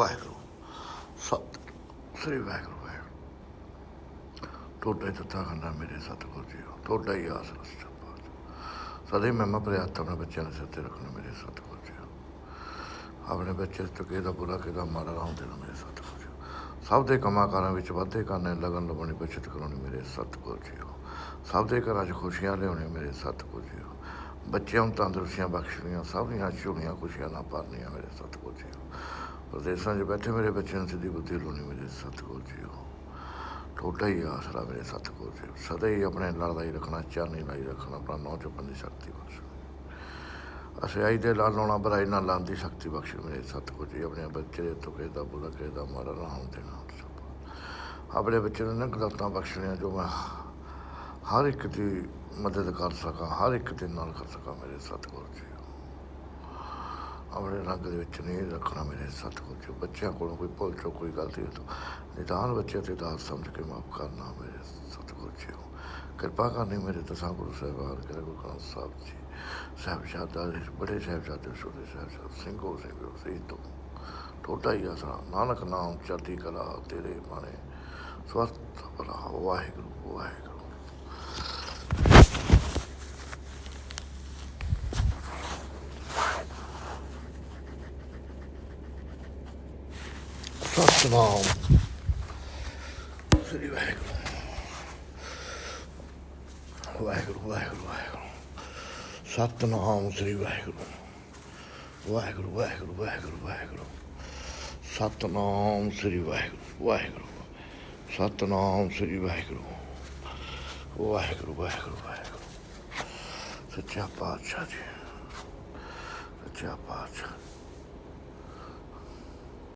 ਵਾਹਿਗੁਰੂ ਸਤ ਸ੍ਰੀ ਵਾਹਿਗੁਰੂ ਵਾਹਿਗੁਰੂ। ਟੋਟੇ ਦਿੱਤਾ ਖੰਡਾ ਮੇਰੇ ਸਤਿਗੁਰ ਜੀ ਟੋਟਾ ਹੀ ਆਸ ਰਸਤਾ ਸਦੇ ਮੈਂ ਮਪਰੇ ਆਪਣੇ ਬੱਚਿਆਂ ਦੇ ਸਿਰ ਰੱਖਣਾ ਮੇਰੇ ਸਤਿਗੁਰ ਜੀ ਆਪਣੇ ਬੱਚੇ ਤੋਂ ਕਿਹਦਾ ਬੁਰਾ ਕਿਹਦਾ ਮਾੜਾ ਰਾਹ ਦੇਣਾ ਮੇਰੇ ਸਤਿਗੁਰ ਜੀ ਸਭ ਦੇ ਕੰਮਾਂ ਕਾਰਾਂ ਵਿੱਚ ਵਾਧੇ ਕਰਨੇ, ਲਗਨ ਲਵਾਉਣੀ ਬਚਤ ਕਰਾਉਣੀ ਮੇਰੇ ਸਤਿਗੁਰ ਜੀ ਸਭ ਦੇ ਘਰਾਂ 'ਚ ਖੁਸ਼ੀਆਂ ਲਿਆਉਣੀਆਂ ਮੇਰੇ ਸਤਿਗੁਰ ਜੀ ਬੱਚਿਆਂ ਨੂੰ ਤੰਦਰੁਸਤੀਆਂ ਬਖਸ਼ਣੀਆਂ, ਸਭ ਦੀਆਂ ਝੋਲੀਆਂ ਖੁਸ਼ੀਆਂ ਨਾ ਭਰਨੀਆਂ ਮੇਰੇ ਸਤਿਗੁਰ ਜੀ ਪ੍ਰਦੇਸਾਂ 'ਚ ਬੈਠੇ ਮੇਰੇ ਬੱਚਿਆਂ ਨੂੰ ਸਿੱਧੀ ਬੁੱਧੀ ਲਾਉਣੀ ਮੇਰੇ ਸਤਿਗੁਰ ਜੀ ਟੋਟਾ ਹੀ ਆਸਰਾ ਮੇਰੇ ਸਤਿਗੁਰ ਜੀ ਸਦਾ ਹੀ ਆਪਣੇ ਲੜਦਾ ਹੀ ਰੱਖਣਾ ਚਾਹਨੀ ਲਾਈ ਰੱਖਣਾ, ਆਪਣਾ ਨੌ ਚੁੱਪਣ ਦੀ ਸ਼ਕਤੀ ਬਖਸ਼। ਅਸਿਆਈ ਦੇ ਲਾਲ ਲਾਉਣਾ, ਬਰਾਈ ਨਾਲ ਲਾਉਣ ਦੀ ਸ਼ਕਤੀ ਬਖਸ਼ ਮੇਰੇ ਸਤਿਗੁਰ ਜੀ। ਆਪਣੇ ਬੱਚੇ ਦੇ ਦਾ ਕਿਹਦਾ ਬੁਰਾ ਕਿਹਦਾ ਮਾਰਾ ਨਾ ਰਾਮ ਦੇਣਾ। ਆਪਣੇ ਬੱਚੇ ਨੂੰ ਨਗਦਾਤਾਂ ਬਖਸ਼ਣੀਆਂ ਜੋ ਮੈਂ ਹਰ ਇੱਕ ਦੀ ਮਦਦ ਕਰ ਸਕਾਂ, ਹਰ ਇੱਕ ਦੇ ਨਾਲ ਕਰ ਸਕਾਂ ਮੇਰੇ ਸਤਿਗੁਰ ਜੀ। ਆਪਣੇ ਰੰਗ ਦੇ ਵਿੱਚ ਨਹੀਂ ਰੱਖਣਾ ਮੇਰੇ ਸਤਿਗੁਰ ਜੀ ਬੱਚਿਆਂ ਕੋਲੋਂ ਕੋਈ ਭੁੱਲ ਚੋ ਕੋਈ ਗਲਤੀ ਹੋ ਨਿਦਾਨ ਬੱਚੇ ਤੇ ਦਾਸ ਸਮਝ ਕੇ ਮਾਫ ਕਰਨਾ ਮੇਰੇ ਸਤਿਗੁਰ ਜੀ ਕਿਰਪਾ ਕਰਨੀ ਮੇਰੇ ਦਸਾਂ ਗੁਰੂ ਸਾਹਿਬਾਨ ਕਰੇ ਗੁਰੂ ਗ੍ਰੰਥ ਸਾਹਿਬ ਜੀ, ਸਾਹਿਬਜ਼ਾਦਾ ਦੇ, ਬੜੇ ਸਾਹਿਬਜ਼ਾਦੇ, ਛੋਟੇ ਸਾਹਿਬਜ਼ਾਦੇ, ਸਿੰਘੋ ਸਿੰਘੋ ਸਹੀ ਤੋਂ ਟੋਟਾ ਹੀ ਆਸਰਾ ਨਾਨਕ ਨਾਮ ਚੜ੍ਹਦੀ ਕਲਾ ਤੇਰੇ ਬਾਣੇ ਸਵਸਥ ਭਲਾ, ਵਾਹਿਗੁਰੂ ਵਾਹਿਗੁਰੂ। ਸਤਨਾਮ ਸ੍ਰੀ ਵਾਹਿਗੁਰੂ ਵਾਹਿਗੁਰੂ ਵਾਹਿਗੁਰੂ ਵਾਹਿਗੁਰੂ ਸਤਨਾਮ ਸ੍ਰੀ ਵਾਹਿਗੁਰੂ ਵਾਹਿਗੁਰੂ ਵਾਹਿਗੁਰੂ ਵਾਹਿਗੁਰੂ ਵਾਹਿਗੁਰੂ, ਸਤਨਾਮ ਸ੍ਰੀ ਵਾਹਿਗੁਰੂ ਵਾਹਿਗੁਰੂ, ਸਤਨਾਮ ਸ੍ਰੀ ਵਾਹਿਗੁਰੂ ਵਾਹਿਗੁਰੂ ਵਾਹਿਗੁਰੂ ਵਾਹਿਗੁਰੂ, ਸੱਚਾ ਪਾਤਸ਼ਾਹ ਜੀ, ਸੱਚਾ ਪਾਤਸ਼ਾਹ।